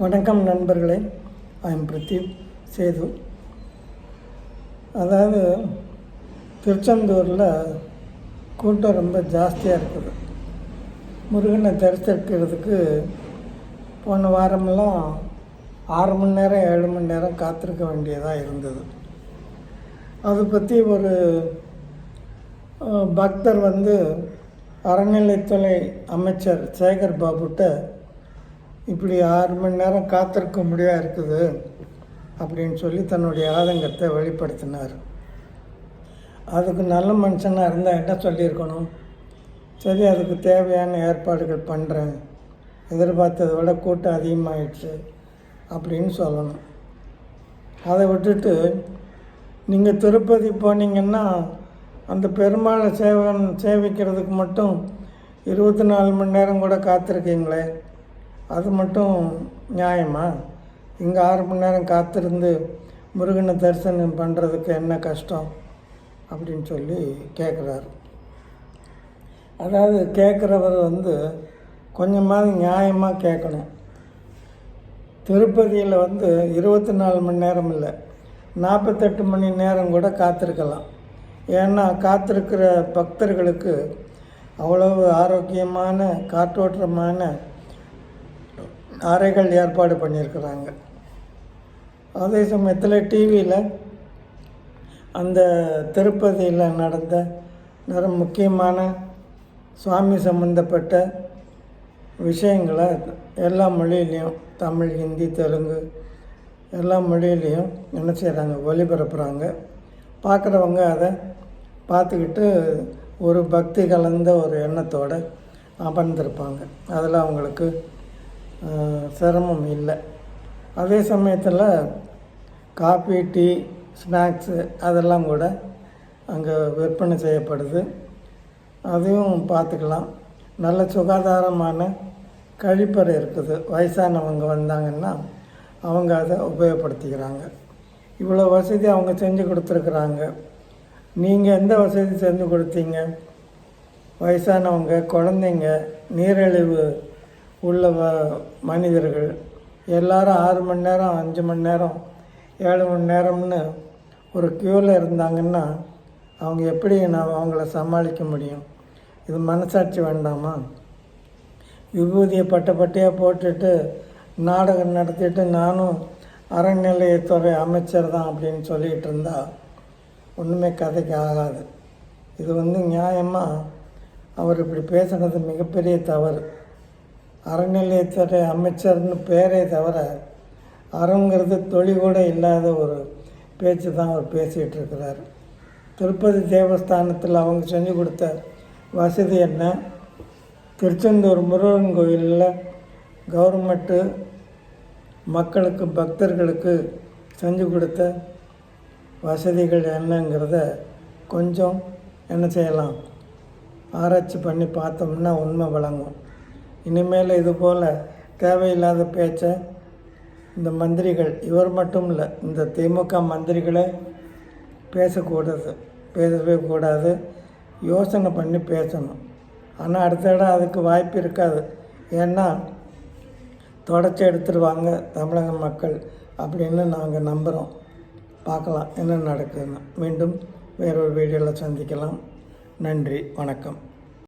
வணக்கம் நண்பர்களே. ஐம் பிரதீப் சேது. அதாவது திருச்செந்தூரில் கூட்டம் ரொம்ப ஜாஸ்தியாக இருக்குது. முருகனை தரிசிக்கிறதுக்கு போன வாரமெல்லாம் ஆறு மணி நேரம் ஏழு மணி நேரம் காத்திருக்க வேண்டியதாக இருந்தது. அதை பற்றி ஒரு பக்தர் வந்து அறநிலைத்துறை அமைச்சர் சேகர் பாபுட்ட இப்படி ஆறு மணி நேரம் காத்திருக்க முடியா இருக்குது அப்படின்னு சொல்லி தன்னுடைய ஆதங்கத்தை வெளிப்படுத்தினார். அதுக்கு நல்ல மனுஷனாக இருந்தால் என்ன சொல்லியிருக்கணும்? சரி அதுக்கு தேவையான ஏற்பாடுகள் பண்ணுறேன் எதிர்பார்த்ததை விட கூட்டம் அதிகமாகிடுச்சு அப்படின்னு சொல்லணும். அதை விட்டுட்டு நீங்கள் திருப்பதி போனீங்கன்னா அந்த பெருமாளை சேவன் சேவிக்கிறதுக்கு மட்டும் இருபத்தி நாலு மணி நேரம் கூட காத்திருக்கீங்களே. அது மட்டும் நியாயமா? இங்கே ஆறு மணி நேரம் காத்திருந்து முருகனை தரிசனம் பண்ணுறதுக்கு என்ன கஷ்டம்? அப்படின்னு சொல்லி கேட்குறாரு அதாவது கேட்குறவர் வந்து கொஞ்சமாவது நியாயமாக கேட்கணும் திருப்பதியில் வந்து இருபத்தி நாலு மணி நேரம் இல்லை நாற்பத்தெட்டு மணி நேரம் கூட காத்திருக்கலாம். ஏன்னா காத்திருக்கிற பக்தர்களுக்கு அவ்வளவு ஆரோக்கியமான காற்றோட்டமான அறைகள் ஏற்பாடு பண்ணியிருக்கிறாங்க. அதே சமயத்தில் டிவியில் அந்த திருப்பதியில் நடந்த நிறைய முக்கியமான சுவாமி சம்மந்தப்பட்ட விஷயங்களை எல்லா மொழியிலையும் தமிழ் ஹிந்தி தெலுங்கு எல்லா மொழியிலையும் என்ன செய்கிறாங்க ஒளிபரப்புகிறாங்க பார்க்குறவங்க அதை பார்த்துக்கிட்டு ஒரு பக்தி கலந்த ஒரு எண்ணத்தோடு அமர்ந்திருப்பாங்க. அதில் அவங்களுக்கு சிரமம் இல்லை. அதே சமயத்தில் காஃபி டீ ஸ்நாக்ஸு அதெல்லாம் கூட அங்கே விற்பனை செய்யப்படுது. அதையும் பார்த்துக்கலாம். நல்ல சுகாதாரமான கழிப்பறை இருக்குது. வயசானவங்க வந்தாங்கன்னா அவங்க அதை உபயோகப்படுத்திக்கிறாங்க. இவ்வளோ வசதி அவங்க செஞ்சு கொடுத்துருக்குறாங்க. நீங்கள் எந்த வசதி செஞ்சு கொடுத்தீங்க? வயசானவங்க குழந்தைங்க நீரிழிவு உள்ள வ- மனிதர்கள் எல்லாரும் ஆறு மணி நேரம் அஞ்சு மணி நேரம் ஏழு மணி நேரம்னு ஒரு க்யூவில் இருந்தாங்கன்னா அவங்க எப்படி நான் அவங்கள சமாளிக்க முடியும்? இது மனசாட்சி வேண்டாமா? விபூதியை பட்டை பட்டையாக போட்டுட்டு நாடகம் நடத்திட்டு நானும் அறநிலையத்துறை அமைச்சர் தான் அப்படின்னு சொல்லிகிட்டு இருந்தா ஒன்றுமே கதைக்கு ஆகாது. இது வந்து நியாயமாக அவர் இப்படி பேசுனது மிகப்பெரிய தவறு. அறநிலையத்துறை அமைச்சர்னு பேரே தவிர அறங்கிறது தொழில் கூட இல்லாத ஒரு பேச்சு தான் அவர் பேசிகிட்டு இருக்கிறார் திருப்பதி தேவஸ்தானத்தில் அவங்க செஞ்சு கொடுத்த வசதி என்ன? திருச்செந்தூர் முருகன் கோயிலில் கவர்மெண்ட்டு மக்களுக்கு பக்தர்களுக்கு செஞ்சு கொடுத்த வசதிகள் என்னங்கிறத கொஞ்சம் என்ன செய்யலாம்? ஆராய்ச்சி பண்ணி பார்த்தோம்னா உண்மை வழங்கும் இனிமேல் இது போல் தேவையில்லாத பேச்சை இந்த மந்திரிகள் இவர் மட்டும் இல்லை இந்த திமுக மந்திரிகளே பேசக்கூடாது பேசவே கூடாது. யோசனை பண்ணி பேசணும். ஆனால் அடுத்த இடம் அதுக்கு வாய்ப்பு இருக்காது. ஏன்னா தொடச்சி எடுத்துருவாங்க தமிழக மக்கள் அப்படின்னு நாங்கள் நம்புகிறோம் பார்க்கலாம் என்ன நடக்குதுன்னு. மீண்டும் வேறொரு வீடியோவில் சந்திக்கலாம். நன்றி வணக்கம்.